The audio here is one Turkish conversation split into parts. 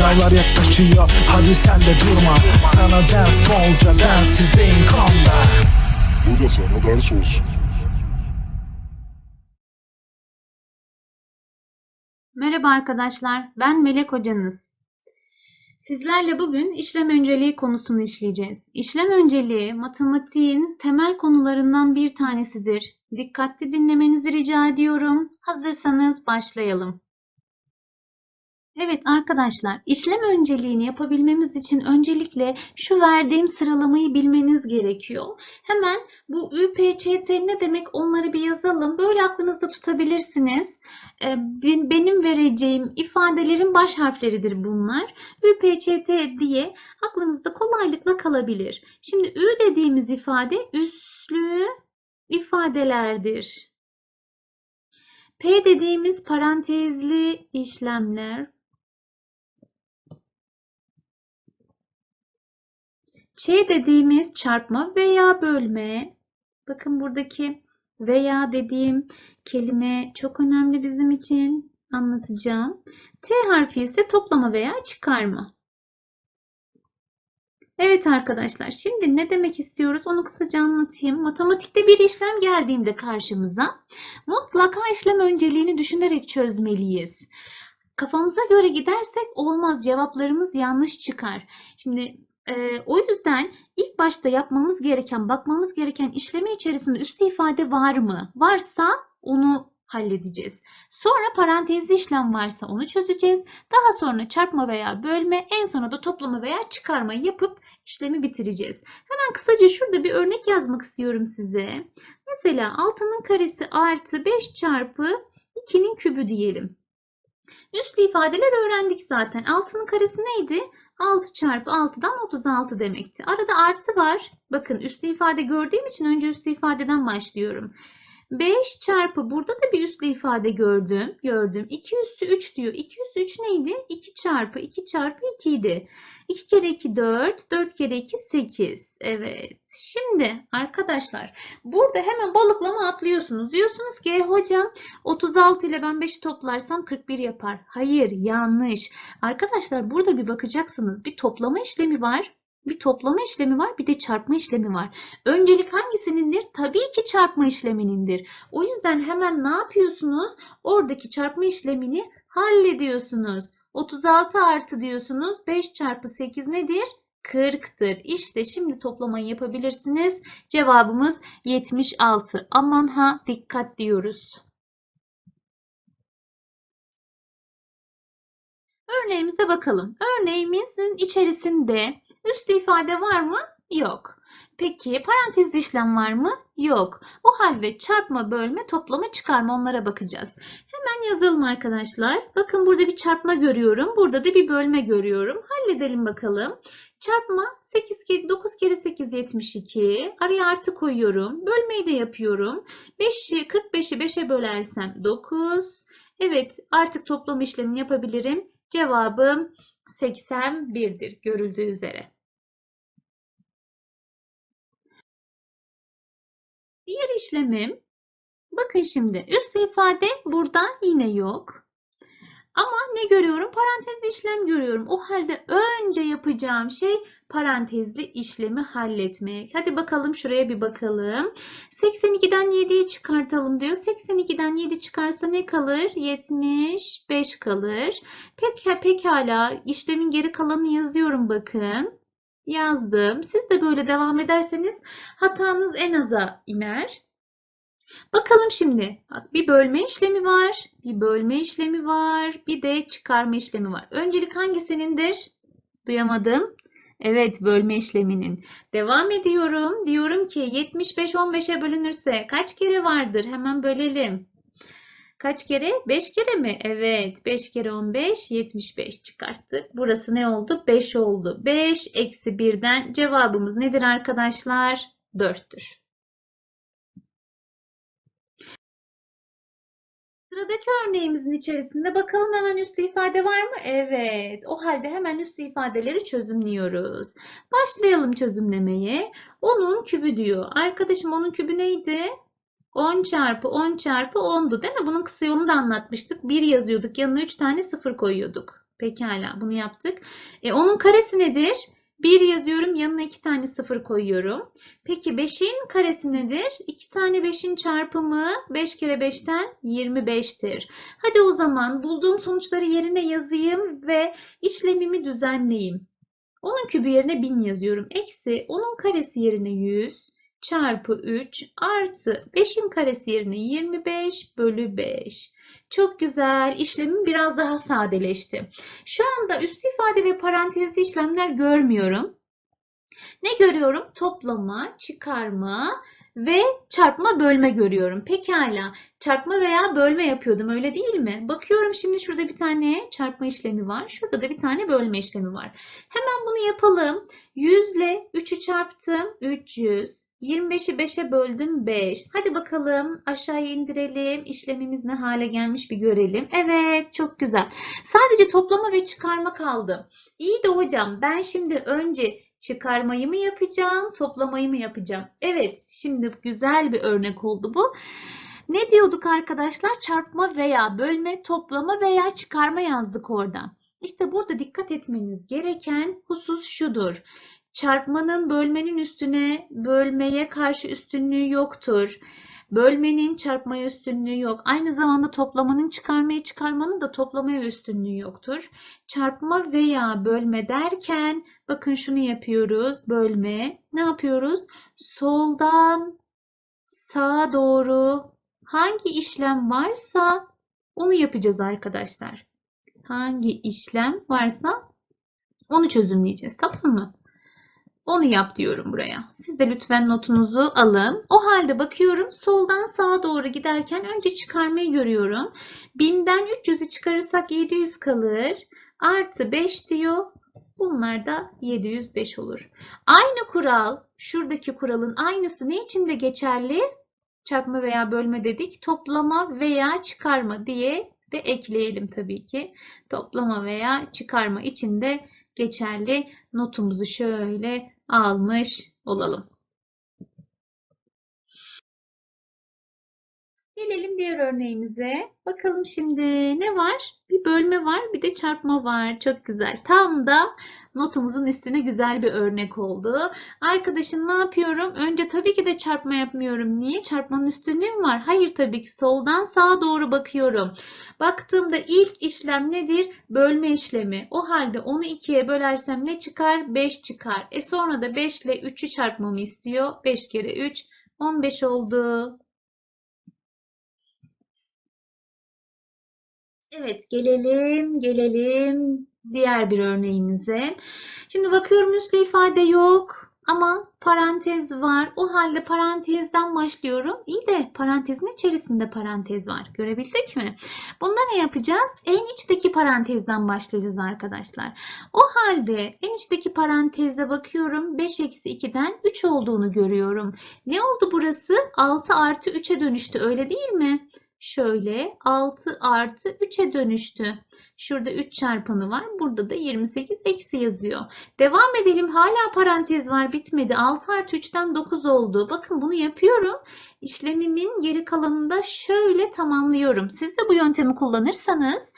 Sınavlar yaklaşıyor hadi sen de durma Sana ders bolca denssizliğin konda Bu da sana ders olsun. Merhaba arkadaşlar, ben Melek hocanız. Sizlerle bugün işlem önceliği konusunu işleyeceğiz. İşlem önceliği matematiğin temel konularından bir tanesidir. Dikkatli dinlemenizi rica ediyorum. Hazırsanız başlayalım. Evet arkadaşlar, işlem önceliğini yapabilmemiz için öncelikle şu verdiğim sıralamayı bilmeniz gerekiyor. Hemen bu ÜPÇT ne demek onları bir yazalım. Böyle aklınızda tutabilirsiniz. Ee, ben- Benim vereceğim ifadelerin baş harfleridir bunlar. ÜPÇT diye aklınızda kolaylıkla kalabilir. Şimdi Ü dediğimiz ifade üslü ifadelerdir. P dediğimiz parantezli işlemler. Ç dediğimiz çarpma veya bölme. Bakın buradaki veya dediğim kelime çok önemli bizim için. Anlatacağım. T harfi ise toplama veya çıkarma. Evet arkadaşlar, şimdi ne demek istiyoruz onu kısaca anlatayım. Matematikte bir işlem geldiğinde karşımıza mutlaka işlem önceliğini düşünerek çözmeliyiz. Kafamıza göre gidersek olmaz, cevaplarımız yanlış çıkar. Şimdi e, o yüzden ilk başta yapmamız gereken, bakmamız gereken işlemin içerisinde üstü ifade var mı? Varsa onu halledeceğiz. Sonra parantezli işlem varsa onu çözeceğiz. Daha sonra çarpma veya bölme, en sona da toplama veya çıkarma yapıp işlemi bitireceğiz. Hemen kısaca şurada bir örnek yazmak istiyorum size. Mesela 6'nın karesi artı 5 çarpı 2'nin kübü diyelim. Üslü ifadeler öğrendik zaten. 6'nın karesi neydi? 6 çarpı 6'dan 36 demekti. Arada artı var. Bakın üslü ifade gördüğüm için önce üslü ifadeden başlıyorum. 5 çarpı burada da bir üslü ifade gördüm. Gördüm. 2 üstü 3 diyor. 2 üstü 3 neydi? 2 çarpı 2 çarpı 2 idi. 2 kere 2 4. 4 kere 2 8. Evet. Şimdi arkadaşlar burada hemen balıklama atlıyorsunuz. Diyorsunuz ki "E hocam 36 ile ben 5'i toplarsam 41 yapar. Hayır yanlış. Arkadaşlar burada bir bakacaksınız. Bir toplama işlemi var. Bir toplama işlemi var, bir de çarpma işlemi var. Öncelik hangisinindir? Tabii ki çarpma işleminindir. O yüzden hemen ne yapıyorsunuz? Oradaki çarpma işlemini hallediyorsunuz. 36 artı diyorsunuz. 5 çarpı 8 nedir? 40'tır. İşte şimdi toplamayı yapabilirsiniz. Cevabımız 76. Aman ha dikkat diyoruz. Örneğimize bakalım. Örneğimizin içerisinde üstü ifade var mı? Yok. Peki parantezli işlem var mı? Yok. O halde çarpma, bölme, toplama, çıkarma onlara bakacağız. Hemen yazalım arkadaşlar. Bakın burada bir çarpma görüyorum. Burada da bir bölme görüyorum. Halledelim bakalım. Çarpma 8 kere 9 kere 8 72. Araya artı koyuyorum. Bölmeyi de yapıyorum. 5'i 45'i 5'e bölersem 9. Evet artık toplama işlemini yapabilirim. Cevabım 81'dir görüldüğü üzere. Diğer işlemim bakın şimdi üst ifade burada yine yok. Ama ne görüyorum? Parantezli işlem görüyorum. O halde önce yapacağım şey parantezli işlemi halletmek. Hadi bakalım şuraya bir bakalım. 82'den 7'yi çıkartalım diyor. 82'den 7 çıkarsa ne kalır? 75 kalır. Peki, pekala işlemin geri kalanını yazıyorum bakın. Yazdım. Siz de böyle devam ederseniz hatanız en aza iner. Bakalım şimdi. Bir bölme işlemi var, bir bölme işlemi var, bir de çıkarma işlemi var. Öncelik hangisinindir? Duyamadım. Evet, bölme işleminin. Devam ediyorum. Diyorum ki 75 15'e bölünürse kaç kere vardır? Hemen bölelim. Kaç kere? 5 kere mi? Evet. 5 kere 15 75 çıkarttık. Burası ne oldu? 5 oldu. 5 eksi 1'den cevabımız nedir arkadaşlar? 4'tür. Sıradaki örneğimizin içerisinde bakalım hemen üstü ifade var mı? Evet. O halde hemen üstü ifadeleri çözümlüyoruz. Başlayalım çözümlemeye. 10'un kübü diyor. Arkadaşım onun kübü neydi? 10 çarpı 10 çarpı 10'du değil mi? Bunun kısa yolunu da anlatmıştık. 1 yazıyorduk. Yanına 3 tane 0 koyuyorduk. Pekala bunu yaptık. E, onun karesi nedir? 1 yazıyorum yanına 2 tane 0 koyuyorum. Peki 5'in karesi nedir? 2 tane 5'in çarpımı 5 kere 5'ten 25'tir. Hadi o zaman bulduğum sonuçları yerine yazayım ve işlemimi düzenleyeyim. Onun kübü yerine 1000 yazıyorum. Eksi onun karesi yerine 100 çarpı 3 artı 5'in karesi yerine 25 bölü 5. Çok güzel. İşlemim biraz daha sadeleşti. Şu anda üst ifade ve parantezli işlemler görmüyorum. Ne görüyorum? Toplama, çıkarma ve çarpma bölme görüyorum. Pekala. Çarpma veya bölme yapıyordum öyle değil mi? Bakıyorum şimdi şurada bir tane çarpma işlemi var. Şurada da bir tane bölme işlemi var. Hemen bunu yapalım. 100 ile 3'ü çarptım. 300. 25'i 5'e böldüm 5. Hadi bakalım aşağıya indirelim. İşlemimiz ne hale gelmiş bir görelim. Evet çok güzel. Sadece toplama ve çıkarma kaldı. İyi de hocam ben şimdi önce çıkarmayı mı yapacağım, toplamayı mı yapacağım? Evet, şimdi güzel bir örnek oldu bu. Ne diyorduk arkadaşlar? Çarpma veya bölme, toplama veya çıkarma yazdık orada. İşte burada dikkat etmeniz gereken husus şudur. Çarpmanın bölmenin üstüne bölmeye karşı üstünlüğü yoktur. Bölmenin çarpmaya üstünlüğü yok. Aynı zamanda toplamanın çıkarmaya çıkarmanın da toplamaya üstünlüğü yoktur. Çarpma veya bölme derken bakın şunu yapıyoruz. Bölme. Ne yapıyoruz? Soldan sağa doğru hangi işlem varsa onu yapacağız arkadaşlar. Hangi işlem varsa onu çözümleyeceğiz. Tamam mı? Onu yap diyorum buraya. Siz de lütfen notunuzu alın. O halde bakıyorum soldan sağa doğru giderken önce çıkarmayı görüyorum. 1000'den 300'ü çıkarırsak 700 kalır. Artı 5 diyor. Bunlar da 705 olur. Aynı kural, şuradaki kuralın aynısı ne için de geçerli? Çarpma veya bölme dedik. Toplama veya çıkarma diye de ekleyelim tabii ki. Toplama veya çıkarma için de geçerli. Notumuzu şöyle almış olalım. Gelelim diğer örneğimize. Bakalım şimdi ne var? Bir bölme var, bir de çarpma var. Çok güzel. Tam da notumuzun üstüne güzel bir örnek oldu. Arkadaşım ne yapıyorum? Önce tabii ki de çarpma yapmıyorum. Niye? Çarpmanın üstünlüğü var? Hayır tabii ki. Soldan sağa doğru bakıyorum. Baktığımda ilk işlem nedir? Bölme işlemi. O halde onu ikiye bölersem ne çıkar? 5 çıkar. E sonra da 5 ile 3'ü çarpmamı istiyor. 5 kere 3 15 oldu. Evet, gelelim, gelelim diğer bir örneğimize. Şimdi bakıyorum üstte ifade yok ama parantez var. O halde parantezden başlıyorum. İyi de parantezin içerisinde parantez var. Görebildik mi? Bunda ne yapacağız? En içteki parantezden başlayacağız arkadaşlar. O halde en içteki parantezde bakıyorum. 5 eksi 2'den 3 olduğunu görüyorum. Ne oldu burası? 6 artı 3'e dönüştü öyle değil mi? Şöyle 6 artı 3'e dönüştü. Şurada 3 çarpanı var. Burada da 28 eksi yazıyor. Devam edelim. Hala parantez var. Bitmedi. 6 artı 3'ten 9 oldu. Bakın bunu yapıyorum. İşlemimin geri kalanında şöyle tamamlıyorum. Siz de bu yöntemi kullanırsanız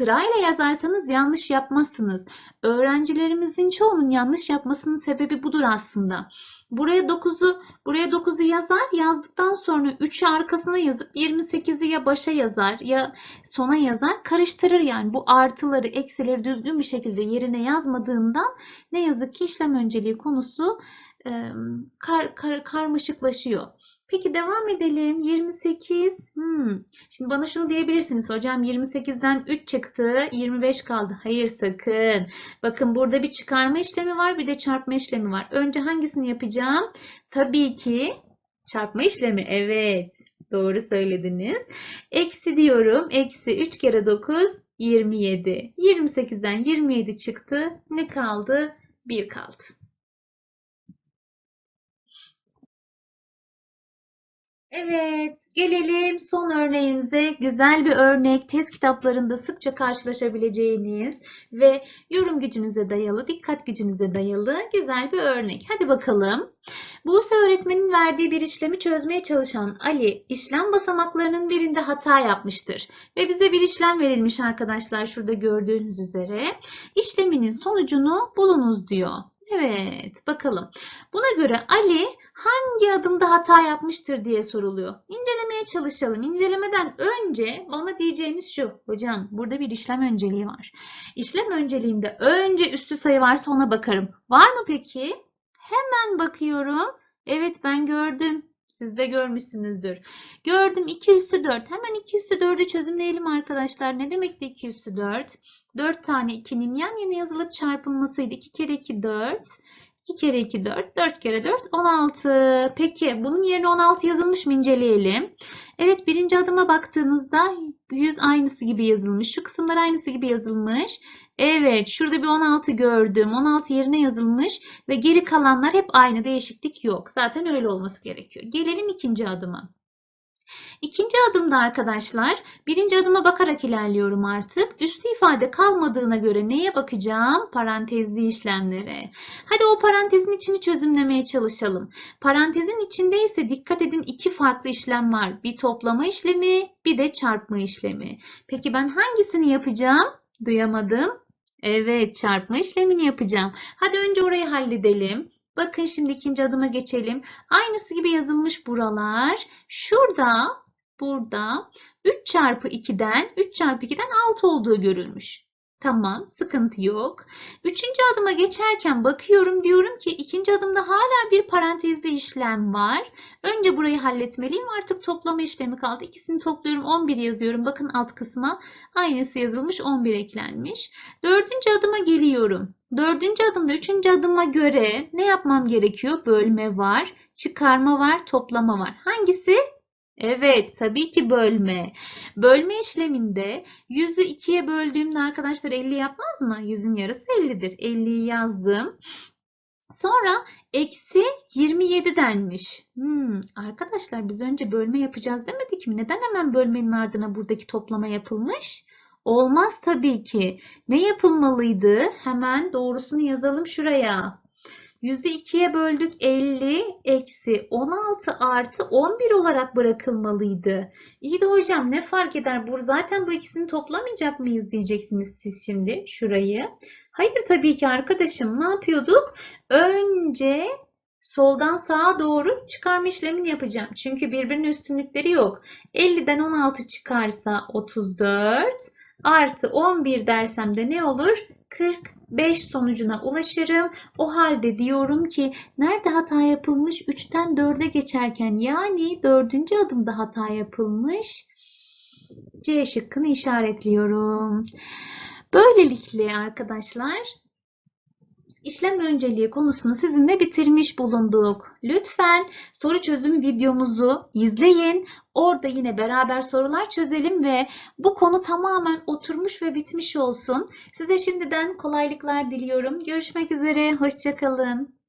sırayla yazarsanız yanlış yapmazsınız. Öğrencilerimizin çoğunun yanlış yapmasının sebebi budur aslında. Buraya 9'u buraya 9'u yazar. Yazdıktan sonra 3'ü arkasına yazıp 28'i ya başa yazar ya sona yazar. Karıştırır yani. Bu artıları, eksileri düzgün bir şekilde yerine yazmadığından ne yazık ki işlem önceliği konusu e, kar, kar, karmaşıklaşıyor. Peki devam edelim. 28. Hmm. Şimdi bana şunu diyebilirsiniz. Hocam 28'den 3 çıktı. 25 kaldı. Hayır sakın. Bakın burada bir çıkarma işlemi var. Bir de çarpma işlemi var. Önce hangisini yapacağım? Tabii ki çarpma işlemi. Evet. Doğru söylediniz. Eksi diyorum. Eksi 3 kere 9 27. 28'den 27 çıktı. Ne kaldı? 1 kaldı. Evet, gelelim son örneğimize. Güzel bir örnek, test kitaplarında sıkça karşılaşabileceğiniz ve yorum gücünüze dayalı, dikkat gücünüze dayalı güzel bir örnek. Hadi bakalım. Buse öğretmenin verdiği bir işlemi çözmeye çalışan Ali, işlem basamaklarının birinde hata yapmıştır. Ve bize bir işlem verilmiş arkadaşlar şurada gördüğünüz üzere. İşleminin sonucunu bulunuz diyor. Evet, bakalım. Buna göre Ali hangi adımda hata yapmıştır diye soruluyor. İncelemeye çalışalım. İncelemeden önce bana diyeceğiniz şu. Hocam burada bir işlem önceliği var. İşlem önceliğinde önce üstü sayı varsa ona bakarım. Var mı peki? Hemen bakıyorum. Evet ben gördüm. Siz de görmüşsünüzdür. Gördüm 2 üstü 4. Hemen 2 üstü 4'ü çözümleyelim arkadaşlar. Ne demekti 2 üstü 4? 4 tane 2'nin yan yana yazılıp çarpılmasıydı. 2 kere 2 4. 2 kere 2 4. 4 kere 4 16. Peki bunun yerine 16 yazılmış mı inceleyelim. Evet birinci adıma baktığınızda 100 aynısı gibi yazılmış. Şu kısımlar aynısı gibi yazılmış. Evet şurada bir 16 gördüm. 16 yerine yazılmış ve geri kalanlar hep aynı değişiklik yok. Zaten öyle olması gerekiyor. Gelelim ikinci adıma. İkinci adımda arkadaşlar birinci adıma bakarak ilerliyorum artık. Üstü ifade kalmadığına göre neye bakacağım? Parantezli işlemlere. Hadi o parantezin içini çözümlemeye çalışalım. Parantezin içinde ise dikkat edin iki farklı işlem var. Bir toplama işlemi bir de çarpma işlemi. Peki ben hangisini yapacağım? Duyamadım. Evet çarpma işlemini yapacağım. Hadi önce orayı halledelim. Bakın şimdi ikinci adıma geçelim. Aynısı gibi yazılmış buralar. Şurada, burada 3 çarpı 2'den 3 çarpı 2'den 6 olduğu görülmüş. Tamam, sıkıntı yok. Üçüncü adıma geçerken bakıyorum diyorum ki ikinci adımda hala bir parantezli işlem var. Önce burayı halletmeliyim. Artık toplama işlemi kaldı. İkisini topluyorum 11 yazıyorum. Bakın alt kısma aynısı yazılmış 11 eklenmiş. Dördüncü adıma geliyorum. Dördüncü adımda üçüncü adıma göre ne yapmam gerekiyor? Bölme var, çıkarma var, toplama var. Hangisi? Evet, tabii ki bölme. Bölme işleminde 100'ü 2'ye böldüğümde arkadaşlar 50 yapmaz mı? 100'ün yarısı 50'dir. 50'yi yazdım. Sonra eksi 27 denmiş. Hmm, arkadaşlar biz önce bölme yapacağız demedik mi? Neden hemen bölmenin ardına buradaki toplama yapılmış? Olmaz tabii ki. Ne yapılmalıydı? Hemen doğrusunu yazalım şuraya. 100'ü 2'ye böldük 50 eksi 16 artı 11 olarak bırakılmalıydı. İyi de hocam ne fark eder? Bu zaten bu ikisini toplamayacak mıyız diyeceksiniz siz şimdi şurayı. Hayır tabii ki arkadaşım ne yapıyorduk? Önce soldan sağa doğru çıkarma işlemini yapacağım. Çünkü birbirinin üstünlükleri yok. 50'den 16 çıkarsa 34 artı 11 dersem de ne olur? 45 sonucuna ulaşırım. O halde diyorum ki nerede hata yapılmış? 3'ten 4'e geçerken yani 4. adımda hata yapılmış. C şıkkını işaretliyorum. Böylelikle arkadaşlar işlem önceliği konusunu sizinle bitirmiş bulunduk. Lütfen soru çözüm videomuzu izleyin. Orada yine beraber sorular çözelim ve bu konu tamamen oturmuş ve bitmiş olsun. Size şimdiden kolaylıklar diliyorum. Görüşmek üzere, hoşçakalın.